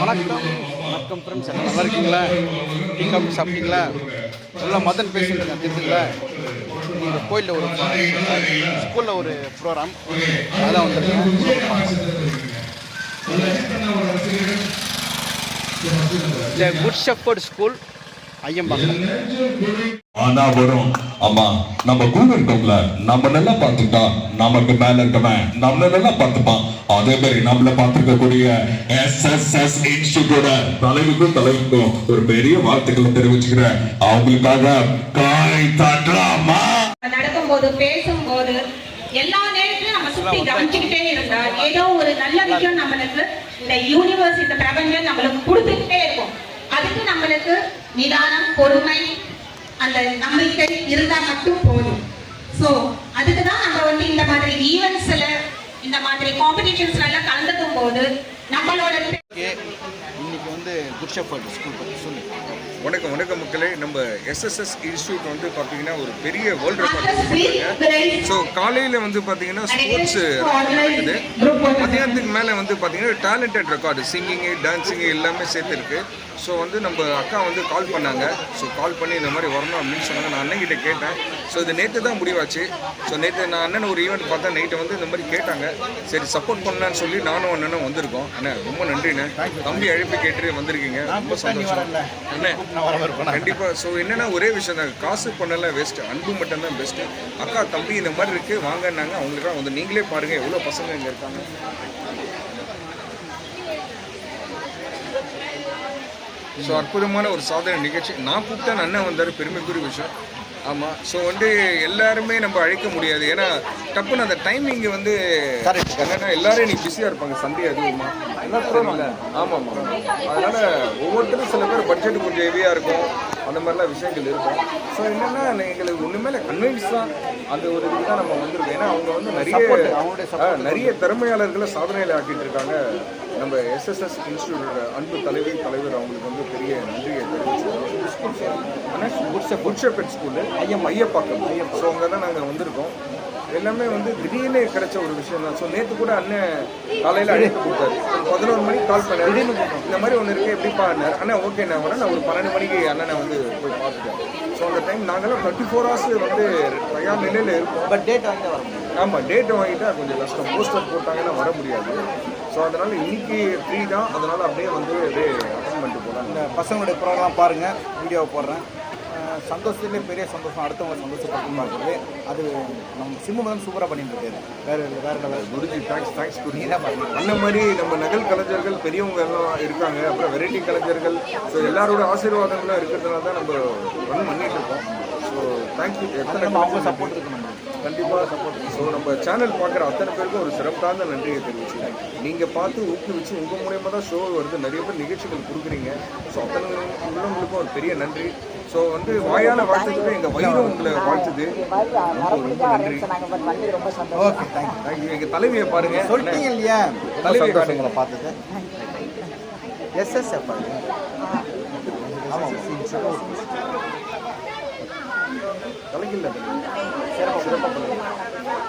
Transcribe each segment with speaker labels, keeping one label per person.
Speaker 1: வணக்கம். வணக்கம் ஃப்ரெண்ட்ஸ் நல்லா இருக்கீங்களா? டீ காஃபி சாப்பிட்டீங்களா? நல்லா மதன் பேசிட்டு இருக்கேன் தெரிஞ்சுங்களா இந்த கோயிலில் ஒரு ஸ்கூலில் ஒரு ப்ரோக்ராம் அதான் வந்திருக்கேன். குட் ஷெஃபர்ட் ஸ்கூல் ஐயம்பாக்கம்
Speaker 2: ஆனா வரும். ஆமா நம்ம கூட இருக்கோம்ல. நம்ம நல்லா பார்த்துட்டா நமக்கு மேல இருக்கவன் நம்மள நல்லா பார்த்துப்பான். அதே மாதிரி நம்மள பார்த்துருக்கக்கூடிய எஸ் எஸ் எஸ் இன்ஸ்டிடியூட்டோட தலைவுக்கும் தலைவுக்கும் ஒரு பெரிய வாழ்த்துக்களை தெரிவிச்சுக்கிறேன். அவங்களுக்காக காய் தட்டலாமா?
Speaker 3: நடக்கும்போது பேசும்போது எல்லா நேரத்திலும் நம்ம சுத்தி கவனிச்சுக்கிட்டே இருந்தா ஏதோ ஒரு நல்ல விஷயம் நம்மளுக்கு இந்த யூனிவர்ஸ் இந்த பிரபஞ்சம் நம்மளுக்கு கொடுத்துக்கிட்டே இருக்கும் நிதானம் பொறுமை அந்த நம்பிக்கை இருந்தா மட்டும் போதும். சோ அதுக்கு தான் நம்ம வந்து இந்த மாதிரி ஈவெண்ட்ஸ்ல இந்த மாதிரி காம்படிஷன்ஸ்ல எல்லாம் கலந்துக்கும் போது நம்மளோட
Speaker 1: இன்னைக்கு வந்து குட் ஷெப்பர்ட் ஸ்கூல் பற்றி சொல்லு.
Speaker 4: வணக்கம் வணக்கம் மக்களே. நம்ம எஸ்எஸ்எஸ் இன்ஸ்டியூட் வந்து பார்த்தீங்கன்னா ஒரு பெரிய வேர்ல்ட் ரெக்கார்ட் ஸோ காலையில் வந்து பார்த்தீங்கன்னா ஸ்போர்ட்ஸ் நடக்குது. மதியானத்துக்கு மேலே வந்து பார்த்தீங்கன்னா டேலண்டட் ரெக்கார்டு சிங்கிங்கு டான்ஸிங்கு எல்லாமே சேர்த்துருக்கு. ஸோ வந்து நம்ம அக்கா வந்து கால் பண்ணாங்க. ஸோ கால் பண்ணி இந்த மாதிரி வரணும் அப்படின்னு சொன்னாங்க. நான் அண்ணன்கிட்ட கேட்டேன். ஸோ இது நேற்று தான் முடிவாச்சு. ஸோ நேற்று நான் அண்ணன் ஒரு ஈவெண்ட் பார்த்தா நைட்டு வந்து இந்த மாதிரி கேட்டாங்க. சரி சப்போர்ட் பண்ணலான்னு சொல்லி நானும் அண்ணனும் வந்திருக்கோம். அண்ணா ரொம்ப நன்றிண்ணே. தம்பி அழைப்பு கேட்டு வந்திருக்கீங்க. ரொம்ப சந்தோஷம். அண்ணே
Speaker 1: நான் வர இருப்பேன்
Speaker 4: கண்டிப்பா. ஸோ என்னன்னா ஒரே விஷயம் தான். காசு பண்ணல வேஸ்ட் அன்பு மட்டும் தான் பெஸ்ட் அக்கா தம்பி இந்த மாதிரி இருக்கு. வாங்கன்னாங்க. அவங்களுக்காக வந்து நீங்களே பாருங்க. எவ்வளோ பசங்க இங்க இருக்காங்க. ஸோ அற்புதமான ஒரு சாதனை நிகழ்ச்சி. நான் கூப்பிட்டேன் அண்ணன் வந்தார் பெருமைக்குரிய விஷயம். ஆமாம் ஸோ வந்து எல்லாருமே நம்ம அழைக்க முடியாது. ஏன்னா டப்புன்னு அந்த டைமிங் வந்து
Speaker 1: Correct.
Speaker 4: என்னன்னா எல்லாரும் இன்னைக்கு பிஸியாக இருப்பாங்க. சண்டே அதிகமாக ஆமாம் ஆமாம். அதனால ஒவ்வொருத்தரும் சில பேர் பட்ஜெட் கொஞ்சம் ஹெவியாக இருக்கும். அந்த மாதிரிலாம் விஷயங்கள் இருக்கும். ஸோ என்னன்னா எங்களுக்கு ஒன்றுமே கன்வின்ஸ் தான். அந்த ஒரு இதுக்கு தான் நம்ம வந்திருக்கோம். ஏன்னா அவங்க வந்து நிறைய நிறைய திறமையாளர்களை சாதனையில் ஆக்கிட்டு இருக்காங்க. நம்ம எஸ்எஸ்எஸ் இன்ஸ்டியூட்டோட அன்பு தலைவி தலைவர் அவங்களுக்கு வந்து பெரிய நன்றியை தெரிவிச்சுக்கிறோம் ஆனால் குட்ஸ குட்ஷப்பெட் ஸ்கூலு ஐயம் ஐயப்பாக்கம். ஸோ அங்கே தான் நாங்கள் வந்திருக்கோம். எல்லாமே வந்து திடீர்னு கிடைச்ச ஒரு விஷயம் தான். ஸோ நேற்று கூட அண்ணன் காலையில் அழைப்பு கொடுத்தாரு. பதினோரு மணிக்கு கால் பண்ணாரு. திடீர்னு இந்த மாதிரி ஒன்று இருக்கு எப்படிப்பா அண்ணன்? அண்ணா ஓகே நான் வரேன் நான் ஒரு பன்னெண்டு மணிக்கு அண்ணனை வந்து போய் பார்த்துட்டேன் ஸோ அந்த டைம் நாங்களாம் டுவெண்ட்டி ஃபோர் ஹவர்ஸ் வந்து தயார் நிலையில் இருப்போம்
Speaker 1: பட் டேட் வாங்கிட்டு வர முடியும்
Speaker 4: ஆமாம் டேட்டை வாங்கிட்டா கொஞ்சம் கஷ்டம். போஸ்டர் போட்டாங்கன்னா வர முடியாது. ஸோ அதனால் இன்னைக்கு ஃப்ரீ தான். அதனால் அப்படியே வந்து அப்படியே
Speaker 1: இந்த பசங்களுடைய ப்ரோக்ராம் பாருங்கள் வீடியோவை போடுறேன். சந்தோஷத்துலேயே பெரிய சந்தோஷம் அடுத்தவங்க சந்தோஷப்படுத்தமா இருக்குது. அது நம்ம சிம்மு தான் சூப்பராக பண்ணிட்டு இருக்காரு வேறு வேறு level
Speaker 4: Guruji thanks thanks Guruji.
Speaker 1: பண்ணுறீங்க
Speaker 4: அந்த மாதிரி நம்ம நகல் கலைஞர்கள் பெரியவங்க எல்லாம் இருக்காங்க. அப்புறம் வெரைட்டி கலைஞர்கள். ஸோ எல்லாரோட ஆசீர்வாதங்களும் இருக்கிறதுனால தான் நம்ம ரன் பண்ணிட்டு இருக்கோம். ஸோ தேங்க்யூ எத்தனை
Speaker 1: அவங்க சப்போர்ட் இருக்கு நம்ம.
Speaker 4: கண்டிப்பாக சப்போர்ட் ஸோ நம்ம சேனல் பார்க்குற அத்தனை பேருக்கும் ஒரு சிறப்பான நன்றியை தெரிவிச்சுக்கிறேன். நீங்கள் பார்த்து ஊக்குவிச்சு உங்கள் மூலியமாக தான் ஷோ வருது. நிறைய பேர் நிகழ்ச்சிகள் கொடுக்குறீங்க. ஸோ அத்தனை உள்ளவங்களுக்கும் ஒரு பெரிய நன்றி. ஸோ வந்து வாயால வாழ்த்துக்கு எங்கள் வயிறு உங்களை வாழ்த்துது. ரொம்ப நன்றி.
Speaker 1: ஓகே தேங்க்யூ
Speaker 4: தேங்க்யூ எங்கள் தலைவியை பாருங்க.
Speaker 1: சொல்லிட்டீங்க இல்லையா?
Speaker 4: தலைவியை
Speaker 1: சந்தோஷம்
Speaker 4: காட்டுங்க.
Speaker 1: உங்களை பார்த்தது. எஸ்எஸ்எஃப் ஆமாம் ತೊಲಗಿಲ್ಲ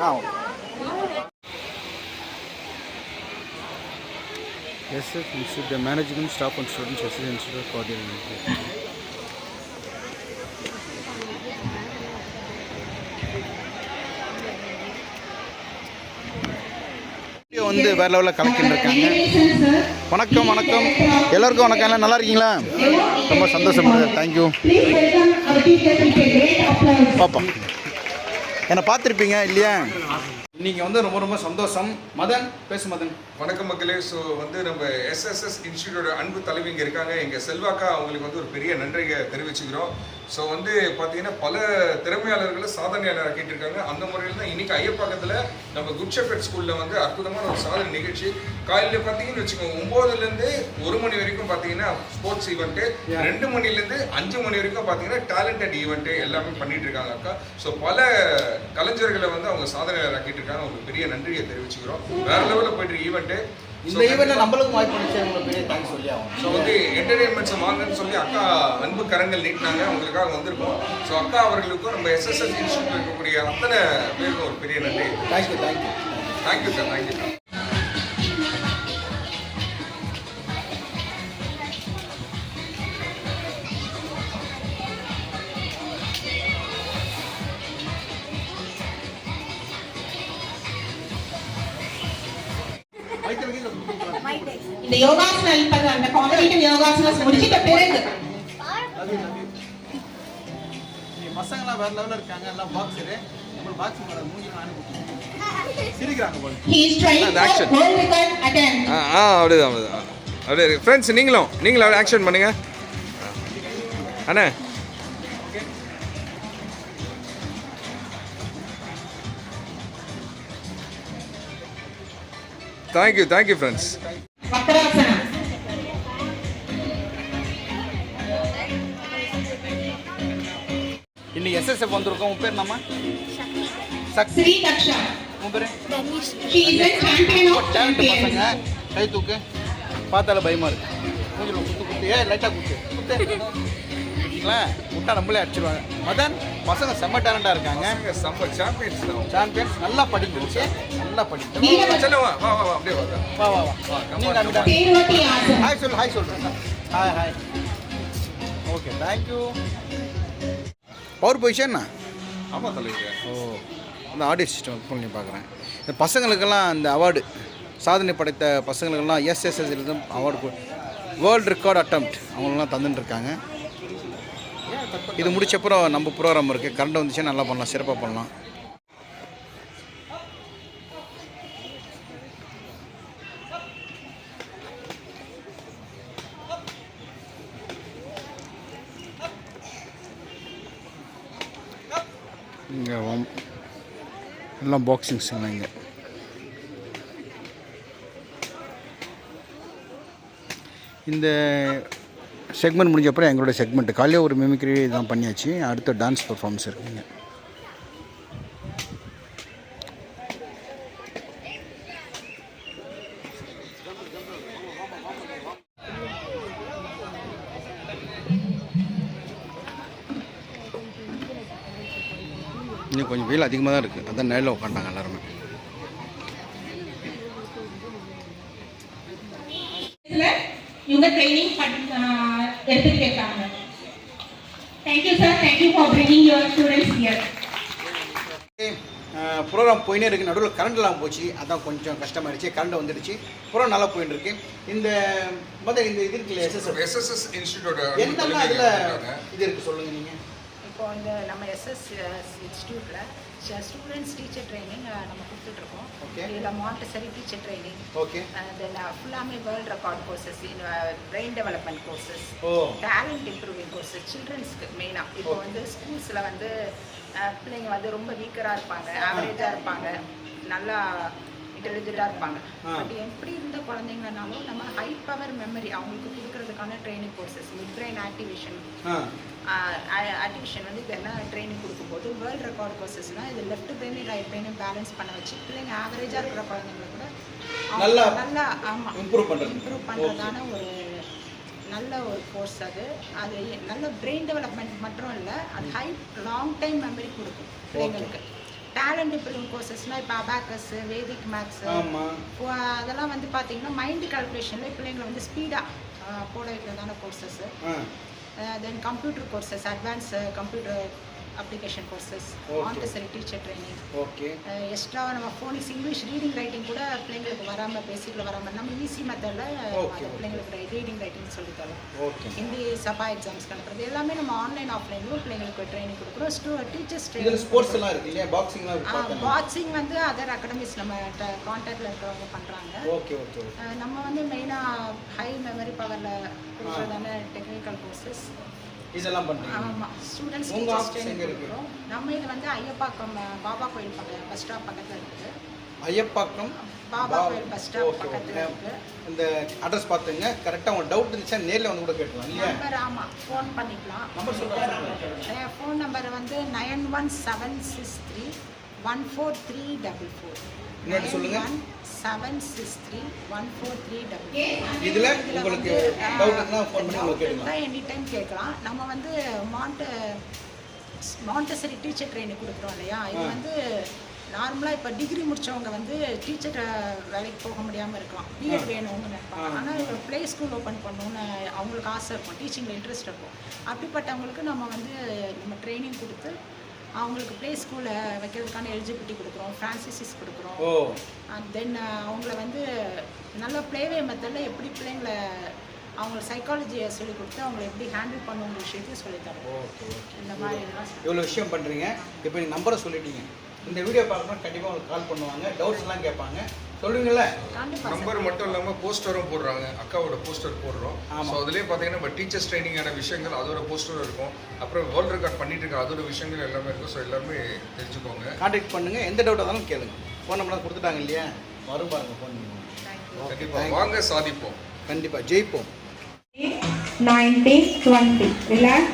Speaker 1: ಹಾಂ
Speaker 5: S S the management staff and students S S institute
Speaker 1: for வந்து வேற லெவலில் கலக்கிட்டு இருக்காங்க. வணக்கம் வணக்கம். எல்லாருக்கும் வணக்கம். எல்லாம் நல்லா இருக்கீங்களா? ரொம்ப சந்தோஷம் தேங்க்யூ பாப்பா என்னை பார்த்துருப்பீங்க இல்லையா? இன்னைக்கு வந்து ரொம்ப ரொம்ப சந்தோஷம். மதன் பேசு மதன்.
Speaker 4: வணக்கம் மக்களே. ஸோ வந்து நம்ம எஸ்எஸ்எஸ் இன்ஸ்டியூட்டோட அன்பு தலைவிங்க இருக்காங்க. எங்கள் செல்வாக்கா அவங்களுக்கு வந்து ஒரு பெரிய நன்றியை தெரிவிச்சுக்கிறோம். ஸோ வந்து பார்த்தீங்கன்னா பல திறமையாளர்களை சாதனையாளர் ஆக்கிட்டு இருக்காங்க. அந்த முறையில் தான் இன்னைக்கு ஐயப்பாக்கத்தில் நம்ம குட்ஷப்பேட் ஸ்கூலில் வந்து அற்புதமான ஒரு சாதனை நிகழ்ச்சி. காலையில் பார்த்தீங்கன்னு வச்சுக்கோங்க ஒம்போதுலேருந்து ஒரு மணி வரைக்கும் பார்த்தீங்கன்னா ஸ்போர்ட்ஸ் ஈவெண்ட்டு ரெண்டு மணிலேருந்து அஞ்சு மணி வரைக்கும் பார்த்தீங்கன்னா டேலண்டட் ஈவெண்ட்டு எல்லாமே பண்ணிட்டு இருக்காங்க அக்கா. ஸோ பல கலைஞர்களை வந்து அவங்க சாதனையாளர் ஆக்கிட்டு இருக்காங்க. அவங்களுக்கு பெரிய நன்றியை தெரிவிச்சுக்கிறோம். வேற லெவலில் போயிட்டு ஈவெண்ட்டு
Speaker 1: இந்த ஈவெண்ட்டில் நம்மளுக்கும் வாய்ப்பு பண்ணிச்சு உங்களுக்கு பெரிய தேங்க்ஸ் சொல்லி ஆகும்
Speaker 4: ஸோ வந்து என்டர்டெயின்மெண்ட்ஸ் வாங்கன்னு சொல்லி அக்கா அன்பு கரங்கள் நீட்டினாங்க அவங்களுக்காக வந்திருக்கோம். ஸோ அக்கா அவர்களுக்கும் நம்ம எஸ்எஸ்எஸ் இன்ஸ்டியூட் இருக்கக்கூடிய அத்தனை பேருக்கும் ஒரு பெரிய நன்றி.
Speaker 1: Thank you thank you
Speaker 4: thank you sir thank you sir
Speaker 3: இந்த யோகாசனம் அந்த காம்படிட்டிவ் யோகாசனம் முடிச்சிட்ட பிறகு.
Speaker 1: பசங்களாம் வேற லெவலில் இருக்காங்க. எல்லாம் பாக்ஸரு மூஞ்சி சிரிக்கிறாங்க போல.
Speaker 4: ஆ ஆ அப்படிதான் அப்படிதான். அப்படியே ஃப்ரெண்ட்ஸ் நீங்களும் நீங்களும் அப்படியே ஆக்ஷன் பண்ணுங்க. அண்ணே. Thank you thank you friends
Speaker 1: இன்னைக்கு எஸ்எஸ்எஃப் வந்திருக்கோம். உன் பேர் நம்ம சக்தி. உன் பேர்? டேலண்ட் பசங்க. கை தூக்கு. பார்த்தால பயமா இருக்கு. மூஞ்சில குத்து குத்து. ஏ லைட்டாக குத்து. குத்து. பார்த்தீங்களா விட்டா நம்மளே அடிச்சிருவாங்க. மதன் பசங்க செம்ம டேலண்டாக இருக்காங்க.
Speaker 4: செம்ம சாம்பியன்ஸ் தான்.
Speaker 1: சாம்பியன்ஸ் நல்லா ஓகே நல்லா
Speaker 4: செல்லம் வா வா வா வா, அப்படியே வா
Speaker 1: வா. வா வா நீங்க அங்கிட்ட
Speaker 3: தேர்வட்டி ஆசனம்
Speaker 1: ஹாய் சொல்லு ஹாய் சொல்லு. Hi hi okay thank you power position
Speaker 4: ஆமாம் தலைவர்
Speaker 1: ஓ அந்த ஆடியோ சிஸ்டம் பண்ணி பார்க்குறேன் இந்த பசங்களுக்கெல்லாம் அந்த அவார்டு சாதனை படைத்த பசங்களுக்கெல்லாம் SSS award world record attempt அவங்களெல்லாம் தந்துட்டு இருக்காங்க இது முடிச்சப்புறம் நம்ம ப்ரோக்ராம் இருக்குது கரண்ட் வந்துச்சுன்னா நல்லா பண்ணலாம். சிறப்பாக பண்ணலாம். இங்கே எல்லாம் பாக்ஸிங்ஸுங்க இங்கே. இந்த செக்மெண்ட் முடிஞ்சப்பறம் எங்களோட செக்மெண்ட் காலையில் ஒரு மிமிக்ரி இதெல்லாம் பண்ணியாச்சு. அடுத்த டான்ஸ் பர்ஃபார்மன்ஸ் இருக்குங்க இன்னும் கொஞ்சம் வெயில் அதிகமாக தான் இருக்குது அதான் நேரில் உட்காண்டாங்க எல்லாருமே.
Speaker 3: இதுல இவங்க ட்ரைனிங் எடுத்துட்டு இருக்காங்க thank you sir thank you for bringing your students here
Speaker 1: programme போயினே இருக்கு. நடுவில் கரண்ட் இல்லாமல் போச்சு. அதான் கொஞ்சம் கஷ்டமாயிடுச்சு கரண்ட் வந்துடுச்சு. ப்ரோக்ராம் நல்லா போயிட்டு இருக்கு. இந்த மொதல் இந்த இது இருக்குல்ல எஸ்எஸ்எஃப்
Speaker 4: எஸ்எஸ்எஸ் இன்ஸ்டிடியூட்
Speaker 1: என்னென்ன அதில் இது இருக்குது சொல்லுங்கள் நீங்கள்
Speaker 6: இப்போ வந்து நம்ம எஸ்எஸ் இன்ஸ்டியூட்டில் ஸ்டூடெண்ட்ஸ் டீச்சர் ட்ரைனிங் நம்ம கொடுத்துட்ருக்கோம். இதில் Montessori teacher training
Speaker 1: okay
Speaker 6: then ஃபுல்லாமே world record courses brain development courses talent improving courses சில்ட்ரன்ஸ்க்கு மெயினாக இப்போ வந்து ஸ்கூல்ஸில் வந்து பிள்ளைங்க வந்து ரொம்ப வீக்கராக இருப்பாங்க ஆவரேஜாக இருப்பாங்க நல்லா இன்டெலிஜென்ட்டாக இருப்பாங்க. பட் எப்படி இருந்த குழந்தைங்கனாலும் நம்ம ஹை பவர் மெமரி அவங்களுக்கு கொடுக்கறதுக்கான training courses mid brain activation artificial வந்து இது என்ன ட்ரைனிங் கொடுக்கும்போது வேர்ல்ட் ரெக்கார்ட் கோர்சஸ்னால் இது லெஃப்ட் பிரெயின் ரைட் பிரெயினும் பேலன்ஸ் பண்ண வச்சு பிள்ளைங்க ஆவரேஜாக இருக்கிற குழந்தைங்கள கூட
Speaker 1: நல்லா
Speaker 6: நல்லா ஆமாம்
Speaker 1: improve பண்றது.
Speaker 6: இம்ப்ரூவ் பண்ணுறதான ஒரு நல்ல ஒரு கோர்ஸ் அது. அது நல்ல பிரெயின் டெவலப்மெண்ட் மட்டும் இல்லை அது ஹை லாங் டைம் மெமரி கொடுக்கும் பிள்ளைங்களுக்கு. டேலண்ட் இம்ப்ரூவிங் கோர்சஸ்னால் இப்போ அபாக்கஸ் வேதிக் மேக்ஸ் அதெல்லாம் வந்து பார்த்தீங்கன்னா மைண்ட் கால்குலேஷனில் பிள்ளைங்களை வந்து ஸ்பீடாக போட வைக்கிறதான courses then computer courses advance computer application courses. Montessori teacher training
Speaker 1: okay
Speaker 6: extra நம்ம ஃபோனிக்ஸ் இங்கிலீஷ் ரீடிங் ரைட்டிங் கூட பிள்ளைங்களுக்கு வராமல் பேசிக்கில் வராமல் நம்ம ஈஸி மெத்தடில். பிள்ளைங்களுக்கு ரீடிங் ரைட்டிங் சொல்லித்தரோம்
Speaker 1: ஓகே
Speaker 6: ஹிந்தி சபா எக்ஸாம்ஸ்க்கு அனுப்புறது எல்லாமே நம்ம ஆன்லைன் ஆஃப்லைன்லையும் பிள்ளைங்களுக்கு ட்ரைனிங் கொடுக்குறோம். ஸ்டூ டீச்சர்ஸ் ட்ரைனிங்
Speaker 1: ஸ்போர்ட்ஸ் எல்லாம் இருக்கு இல்லையா? பார்த்தேன்
Speaker 6: வாட்சிங் வந்து அதர் அகாடமிஸ் நம்ம கான்டாக்டில் இருக்கிறவங்க பண்ணுறாங்க
Speaker 1: ஓகே ஓகே
Speaker 6: நம்ம வந்து மெயினாக ஹை மெமரி பவரில் கொடுக்குறதான டெக்னிக்கல் கோர்சஸ்
Speaker 1: இதெல்லாம் பண்ணுறீங்க
Speaker 6: ஆமாம் ஸ்டூடெண்ட்ஸ்
Speaker 1: உங்க
Speaker 6: டீச்சர்ஸ்
Speaker 1: office
Speaker 6: ட்ரைனிங்
Speaker 1: எங்க இருக்கு?
Speaker 6: கொடுக்குறோம். நம்ம இது வந்து ஐயப்பாக்கம் பாபா கோயில் பக்கம் பஸ் ஸ்டாப் பக்கத்தில் இருக்குது
Speaker 1: ஐயப்பாக்கம்
Speaker 6: பாபா கோயில் stop
Speaker 1: ஓகே
Speaker 6: பக்கத்துல
Speaker 1: ஓகே
Speaker 6: இருக்கு.
Speaker 1: இந்த அட்ரஸ் பார்த்துங்க. கரெக்டாக உங்களுக்கு டவுட் இருந்துச்சா நேரில் வந்து கூட கேட்டுக்கலாம் இல்லையா?
Speaker 6: நம்பர் ஆமாம் ஃபோன் பண்ணிக்கலாம்.
Speaker 1: நம்பர் சொல்லுங்கள்
Speaker 6: ஃபோன் நம்பர் வந்து nine one seven six three one four three double four
Speaker 1: சொல்லுங்க.
Speaker 6: One seven six three one four three double
Speaker 1: இதில் உங்களுக்கு
Speaker 6: எனி டைம் கேட்கலாம். நம்ம வந்து மாண்ட மாண்டசரி டீச்சர் ட்ரைனிங் கொடுக்குறோம் இல்லையா? இது. வந்து நார்மலாக இப்போ டிகிரி முடிச்சவங்க வந்து டீச்சர் வேலைக்கு போக முடியாமல் இருக்கலாம். பிஎட் வேணும்னு நினைப்பாங்க. ஆனால் இப்போ ப்ளே ஸ்கூல் ஓப்பன் பண்ணணும்னு அவங்களுக்கு ஆசை இருக்கும். டீச்சிங்கில் இன்ட்ரெஸ்ட் இருக்கும். அப்படிப்பட்டவங்களுக்கு நம்ம வந்து நம்ம ட்ரைனிங் கொடுத்து அவங்களுக்கு ப்ளே ஸ்கூலில் வைக்கிறதுக்கான எலிஜிபிலிட்டி கொடுக்குறோம் ஃப்ரான்சிசிஸ் கொடுக்குறோம்.
Speaker 1: ஓ.
Speaker 6: அண்ட் தென் அவங்கள வந்து நல்ல ப்ளேவே மெத்தடில் எப்படி பிள்ளைங்களை அவங்க சைக்காலஜியை சொல்லி கொடுத்து அவங்கள எப்படி ஹேண்டில் பண்ணுங்கிற விஷயத்தையும் சொல்லித்தரோம்
Speaker 1: ஓகே
Speaker 6: இந்த மாதிரி
Speaker 1: இவ்வளோ விஷயம் பண்ணுறீங்க இப்போ நீங்கள் நம்பரை சொல்லிட்டீங்க. இந்த வீடியோ பார்க்கணும் கண்டிப்பாக உங்களுக்கு கால் பண்ணுவாங்க. டவுட்ஸ்லாம் கேட்பாங்க.
Speaker 6: கண்டிப்பாக
Speaker 4: நம்பர் மட்டும் இல்லாமல் போஸ்டரும் போடுறாங்க. அக்காவோட போஸ்டர் போடுறோம். ஸோ அதுலேயே பார்த்தீங்கன்னா நம்ம டீச்சர்ஸ் ட்ரைனிங்கான விஷயங்கள் அதோட போஸ்டரும் இருக்கும். அப்புறம் வேர்ல்ட் ரெக்கார்ட் பண்ணிட்டு இருக்க அதோட விஷயங்கள் எல்லாமே இருக்கும். ஸோ எல்லாமே தெரிஞ்சுக்கோங்க.
Speaker 1: காண்டாக்ட் பண்ணுங்கள் எந்த டவுட்டாக இருந்தாலும் கேளுங்க. ஃபோன் நம்பர் கொடுத்துட்டாங்க இல்லையா? வரும் பாருங்க ஃபோன்
Speaker 4: கண்டிப்பாக வாங்க சாதிப்போம்.
Speaker 1: கண்டிப்பாக ஜெயிப்போம்.
Speaker 7: 19, 20. Relax.